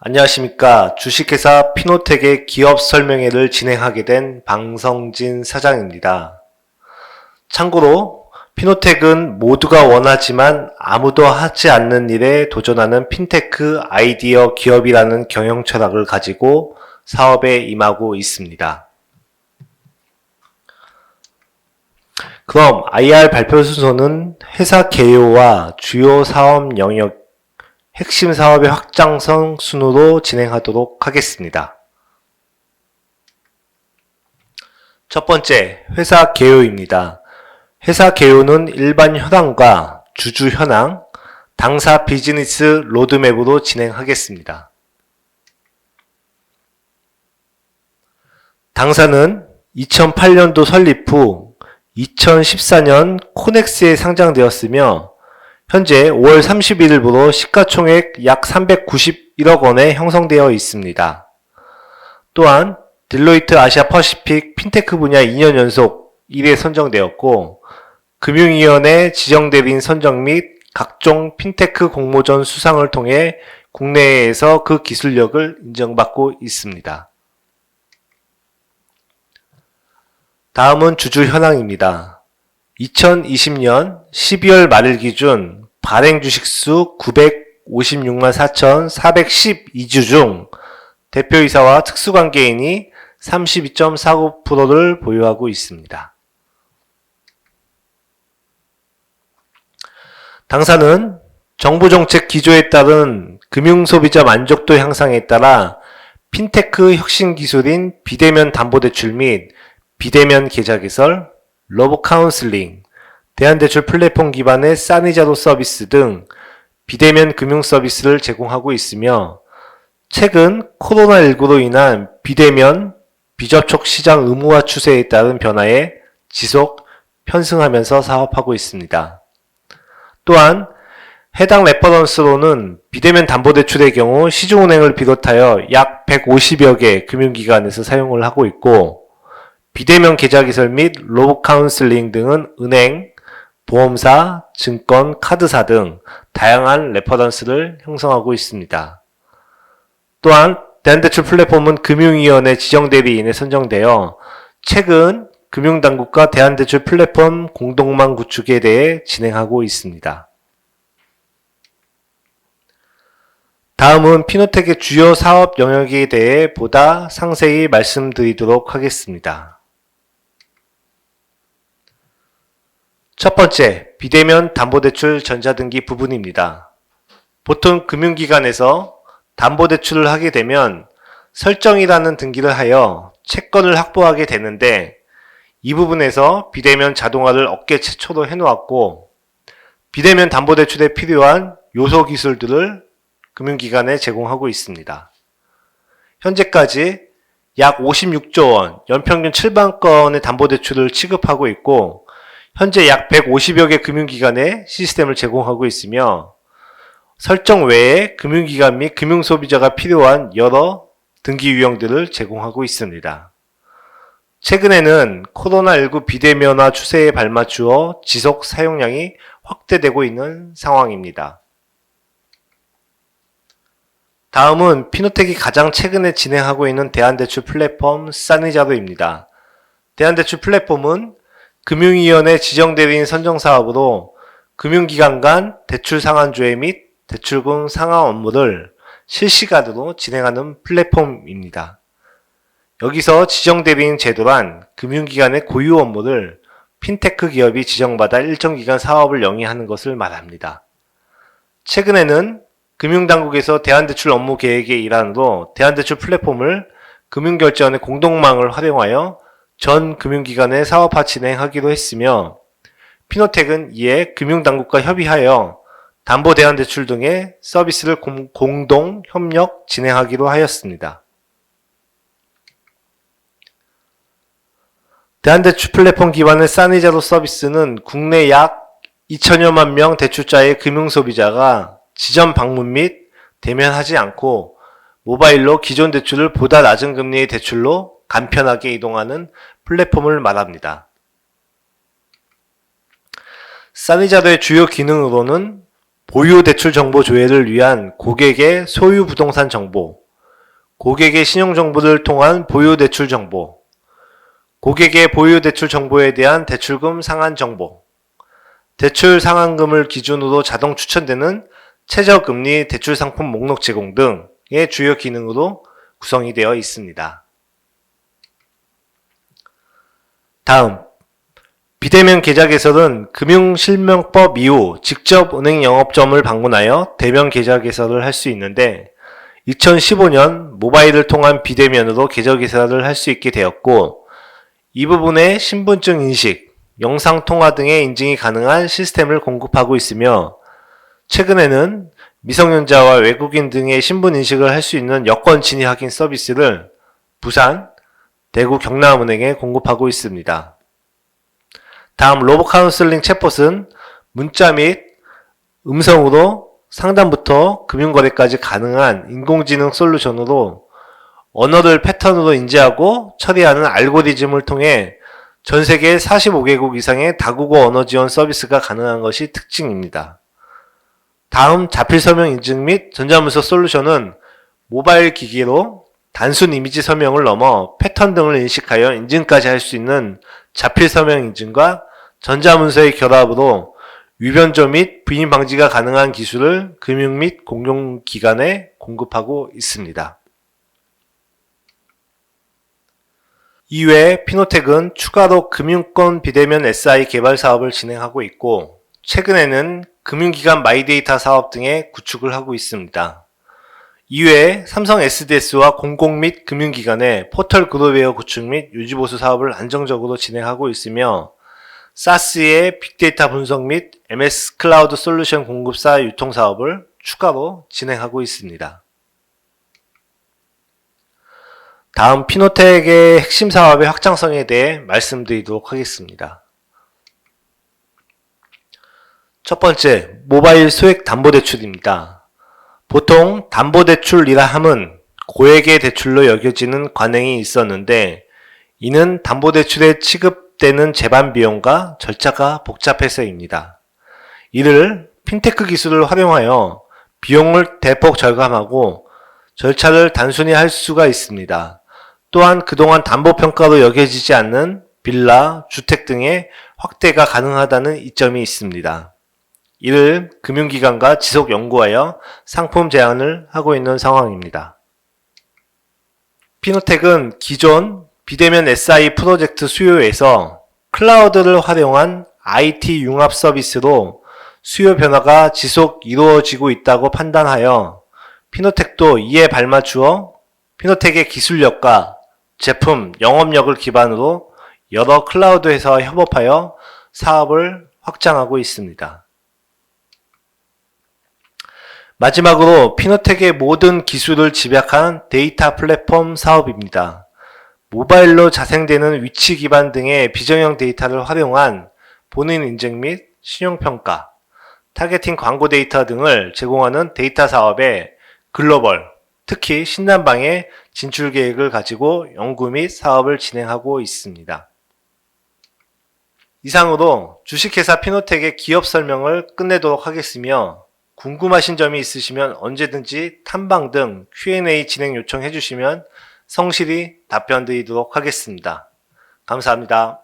안녕하십니까. 주식회사 피노텍의 기업 설명회를 진행하게 된 방성진 사장입니다. 참고로 피노텍은 모두가 원하지만 아무도 하지 않는 일에 도전하는 핀테크 아이디어 기업이라는 경영 철학을 가지고 사업에 임하고 있습니다. 그럼 IR 발표 순서는 회사 개요와 주요 사업 영역 핵심 사업의 확장성 순으로 진행하도록 하겠습니다. 첫 번째, 회사 개요입니다. 회사 개요는 일반 현황과 주주 현황, 당사 비즈니스 로드맵으로 진행하겠습니다. 당사는 2008년도 설립 후 2014년 코넥스에 상장되었으며 현재 5월 31일부로 시가총액 약 391억 원에 형성되어 있습니다. 또한 딜로이트 아시아 퍼시픽 핀테크 분야 2년 연속 1회 선정되었고 금융위원회 지정대리인 선정 및 각종 핀테크 공모전 수상을 통해 국내에서 그 기술력을 인정받고 있습니다. 다음은 주주 현황입니다. 2020년 12월 말일 기준 발행 주식수 956만 4,412주 중 대표이사와 특수관계인이 32.49%를 보유하고 있습니다. 당사는 정부 정책 기조에 따른 금융 소비자 만족도 향상에 따라 핀테크 혁신 기술인 비대면 담보대출 및 비대면 계좌 개설, 러브 카운슬링, 대한대출 플랫폼 기반의 싸니자도 서비스 등 비대면 금융 서비스를 제공하고 있으며 최근 코로나19로 인한 비대면 비접촉 시장 의무화 추세에 따른 변화에 지속 편승하면서 사업하고 있습니다. 또한 해당 레퍼런스로는 비대면 담보대출의 경우 시중은행을 비롯하여 약 150여 개 금융기관에서 사용을 하고 있고 비대면 계좌 개설 및 로봇 카운슬링 등은 은행, 보험사, 증권, 카드사 등 다양한 레퍼런스를 형성하고 있습니다. 또한 대한대출 플랫폼은 금융위원회 지정대리인에 선정되어 최근 금융당국과 대한대출 플랫폼 공동망 구축에 대해 진행하고 있습니다. 다음은 피노텍의 주요 사업 영역에 대해 보다 상세히 말씀드리도록 하겠습니다. 첫 번째, 비대면 담보대출 전자등기 부분입니다. 보통 금융기관에서 담보대출을 하게 되면 설정이라는 등기를 하여 채권을 확보하게 되는데 이 부분에서 비대면 자동화를 업계 최초로 해놓았고 비대면 담보대출에 필요한 요소 기술들을 금융기관에 제공하고 있습니다. 현재까지 약 56조 원, 연평균 7만 건의 담보대출을 취급하고 있고 현재 약 150여 개 금융기관에 시스템을 제공하고 있으며 설정 외에 금융기관 및 금융소비자가 필요한 여러 등기 유형들을 제공하고 있습니다. 최근에는 코로나19 비대면화 추세에 발맞추어 지속 사용량이 확대되고 있는 상황입니다. 다음은 피노텍이 가장 최근에 진행하고 있는 대한대출 플랫폼 싸니자도입니다. 대한대출 플랫폼은 금융위원회 지정대리인 선정 사업으로 금융기관 간 대출 상환 조회 및 대출금 상환 업무를 실시간으로 진행하는 플랫폼입니다. 여기서 지정대리인 제도란 금융기관의 고유 업무를 핀테크 기업이 지정받아 일정 기간 사업을 영위하는 것을 말합니다. 최근에는 금융당국에서 대한대출 업무 계획의 일환으로 대한대출 플랫폼을 금융결제원의 공동망을 활용하여 전 금융기관의 사업화 진행하기로 했으며 피노텍은 이에 금융당국과 협의하여 담보대환대출 등의 서비스를 공, 공동 협력 진행하기로 하였습니다. 대한대출 플랫폼 기반의 싸니자도 서비스는 국내 약 2천여만 명 대출자의 금융소비자가 지점 방문 및 대면하지 않고 모바일로 기존 대출을 보다 낮은 금리의 대출로 간편하게 이동하는 플랫폼을 말합니다. 싸니자도의 주요 기능으로는 보유 대출 정보 조회를 위한 고객의 소유 부동산 정보, 고객의 신용 정보를 통한 보유 대출 정보, 고객의 보유 대출 정보에 대한 대출금 상한 정보, 대출 상한금을 기준으로 자동 추천되는 최저금리 대출 상품 목록 제공 등의 주요 기능으로 구성이 되어 있습니다. 다음, 비대면 계좌 개설은 금융실명법 이후 직접 은행 영업점을 방문하여 대면 계좌 개설을 할 수 있는데 2015년 모바일을 통한 비대면으로 계좌 개설을 할 수 있게 되었고 이 부분에 신분증 인식, 영상 통화 등의 인증이 가능한 시스템을 공급하고 있으며 최근에는 미성년자와 외국인 등의 신분 인식을 할 수 있는 여권 진위 확인 서비스를 부산, 대구 경남은행에 공급하고 있습니다. 다음 로보 카운슬링 챗봇은 문자 및 음성으로 상담부터 금융거래까지 가능한 인공지능 솔루션으로 언어를 패턴으로 인지하고 처리하는 알고리즘을 통해 전 세계 45개국 이상의 다국어 언어 지원 서비스가 가능한 것이 특징입니다. 다음 자필 서명 인증 및 전자문서 솔루션은 모바일 기기로 단순 이미지 서명을 넘어 패턴 등을 인식하여 인증까지 할 수 있는 자필 서명 인증과 전자문서의 결합으로 위변조 및 부인 방지가 가능한 기술을 금융 및 공공기관에 공급하고 있습니다. 이외에 피노텍은 추가로 금융권 비대면 SI 개발 사업을 진행하고 있고 최근에는 금융기관 마이데이터 사업 등의 구축을 하고 있습니다. 이외에 삼성 SDS와 공공 및 금융기관의 포털 그룹웨어 구축 및 유지보수 사업을 안정적으로 진행하고 있으며 사스의 빅데이터 분석 및 MS 클라우드 솔루션 공급사 유통 사업을 추가로 진행하고 있습니다. 다음 피노텍의 핵심 사업의 확장성에 대해 말씀드리도록 하겠습니다. 첫 번째, 모바일 소액 담보 대출입니다. 보통 담보대출이라 함은 고액의 대출로 여겨지는 관행이 있었는데 이는 담보대출에 취급되는 재반 비용과 절차가 복잡해서입니다. 이를 핀테크 기술을 활용하여 비용을 대폭 절감하고 절차를 단순히 할 수가 있습니다. 또한 그동안 담보평가로 여겨지지 않는 빌라, 주택 등의 확대가 가능하다는 이점이 있습니다. 이를 금융기관과 지속 연구하여 상품 제안을 하고 있는 상황입니다. 피노텍은 기존 비대면 SI 프로젝트 수요에서 클라우드를 활용한 IT 융합 서비스로 수요 변화가 지속 이루어지고 있다고 판단하여 피노텍도 이에 발맞추어 피노텍의 기술력과 제품, 영업력을 기반으로 여러 클라우드에서 협업하여 사업을 확장하고 있습니다. 마지막으로 피노텍의 모든 기술을 집약한 데이터 플랫폼 사업입니다. 모바일로 자생되는 위치 기반 등의 비정형 데이터를 활용한 본인 인증 및 신용평가, 타겟팅 광고 데이터 등을 제공하는 데이터 사업에 글로벌, 특히 신남방의 진출 계획을 가지고 연구 및 사업을 진행하고 있습니다. 이상으로 주식회사 피노텍의 기업 설명을 끝내도록 하겠으며 궁금하신 점이 있으시면 언제든지 탐방 등 Q&A 진행 요청해 주시면 성실히 답변 드리도록 하겠습니다. 감사합니다.